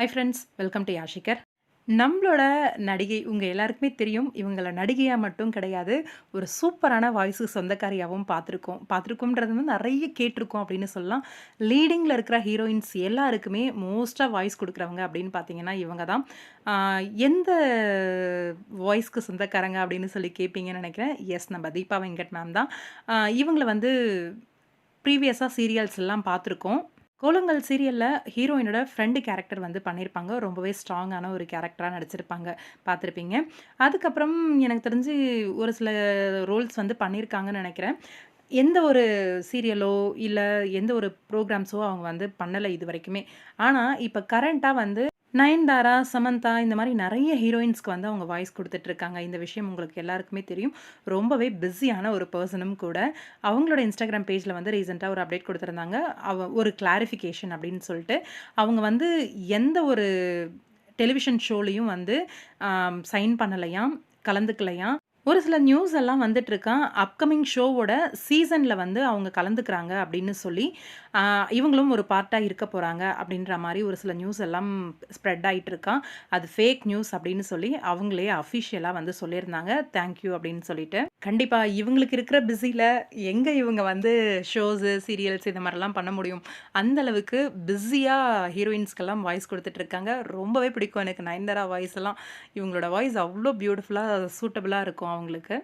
Hi friends welcome to Yashikar நம்மளோட நடிகை உங்கள் எல்லாருக்குமே தெரியும் இவங்கள நடிகையாக மட்டும் கிடையாது ஒரு சூப்பரான வாய்ஸு சொந்தக்காரியாகவும் பார்த்துருக்கோம். பார்த்துருக்கோன்றது வந்து நிறைய கேட்டிருக்கோம் அப்படின்னு சொல்லலாம். லீடிங்கில் இருக்கிற ஹீரோயின்ஸ் எல்லாருக்குமே மோஸ்ட்டாக வாய்ஸ் கொடுக்குறவங்க அப்படின்னு பார்த்தீங்கன்னா இவங்க தான். எந்த வாய்ஸ்க்கு சொந்தக்காரங்க அப்படின்னு சொல்லி கேட்பீங்கன்னு நினைக்கிறேன். எஸ் நம்ம தீபா வெங்கட் மேம் தான். இவங்களை வந்து ப்ரீவியஸாக சீரியல்ஸ் எல்லாம் பார்த்துருக்கோம். கோலங்கள் சீரியலில் ஹீரோயினோட ஃப்ரெண்டு கேரக்டர் வந்து பண்ணியிருப்பாங்க ரொம்பவே ஸ்ட்ராங்கான ஒரு கேரக்டராக நடிச்சிருப்பாங்க. பார்த்துருப்பீங்க. அதுக்கப்புறம் எனக்கு தெரிஞ்சு ஒரு சில ரோல்ஸ் வந்து பண்ணியிருக்காங்கன்னு நினைக்கிறேன். எந்த ஒரு சீரியலோ இல்லை எந்த ஒரு ப்ரோக்ராம்ஸோ அவங்க வந்து பண்ணலை இது வரைக்குமே. ஆனால் இப்போ கரண்ட்டாக வந்து நயன்தாரா சமந்தா இந்த மாதிரி நிறைய ஹீரோயின்ஸ்க்கு வந்து அவங்க வாய்ஸ் கொடுத்துட்ருக்காங்க. இந்த விஷயம் உங்களுக்கு எல்லாருக்குமே தெரியும். ரொம்பவே பிஸியான ஒரு பர்சனும் கூட. அவங்களோட இன்ஸ்டாகிராம் பேஜில் வந்து ரீசெண்டாக ஒரு அப்டேட் கொடுத்துருந்தாங்க. அவ ஒரு கிளாரிஃபிகேஷன் அப்படின்னு சொல்லிட்டு. அவங்க வந்து எந்த ஒரு டெலிவிஷன் ஷோலையும் வந்து சைன் பண்ணலையாம் கலந்துக்கலையாம். ஒரு சில நியூஸ் எல்லாம் வந்துட்டுருக்கான் அப்கமிங் ஷோவோட சீசனில் வந்து அவங்க கலந்துக்கிறாங்க அப்படின்னு சொல்லி இவங்களும் ஒரு பார்ட்டாக இருக்க போகிறாங்க அப்படின்ற மாதிரி ஒரு சில நியூஸ் எல்லாம் ஸ்ப்ரெட் ஆகிட்டு இருக்கான் அது ஃபேக் நியூஸ் அப்படின்னு சொல்லி அவங்களே அஃபிஷியலாக வந்து சொல்லியிருந்தாங்க. தேங்க்யூ அப்படின்னு சொல்லிட்டு. கண்டிப்பாக இவங்களுக்கு இருக்கிற பிஸியில் எங்கே இவங்க வந்து ஷோஸு சீரியல்ஸ் இந்த மாதிரிலாம் பண்ண முடியும்? அந்த அளவுக்கு பிஸியாக ஹீரோயின்ஸ்க்கெல்லாம் வாய்ஸ் கொடுத்துட்ருக்காங்க ரொம்பவே பிடிக்கும் எனக்கு நயன்தாரா வாய்ஸ் எல்லாம் இவங்களோட வாய்ஸ் அவ்வளோ பியூட்டிஃபுல்லாக சூட்டபுளாக இருக்கும். அவங்களுக்கு.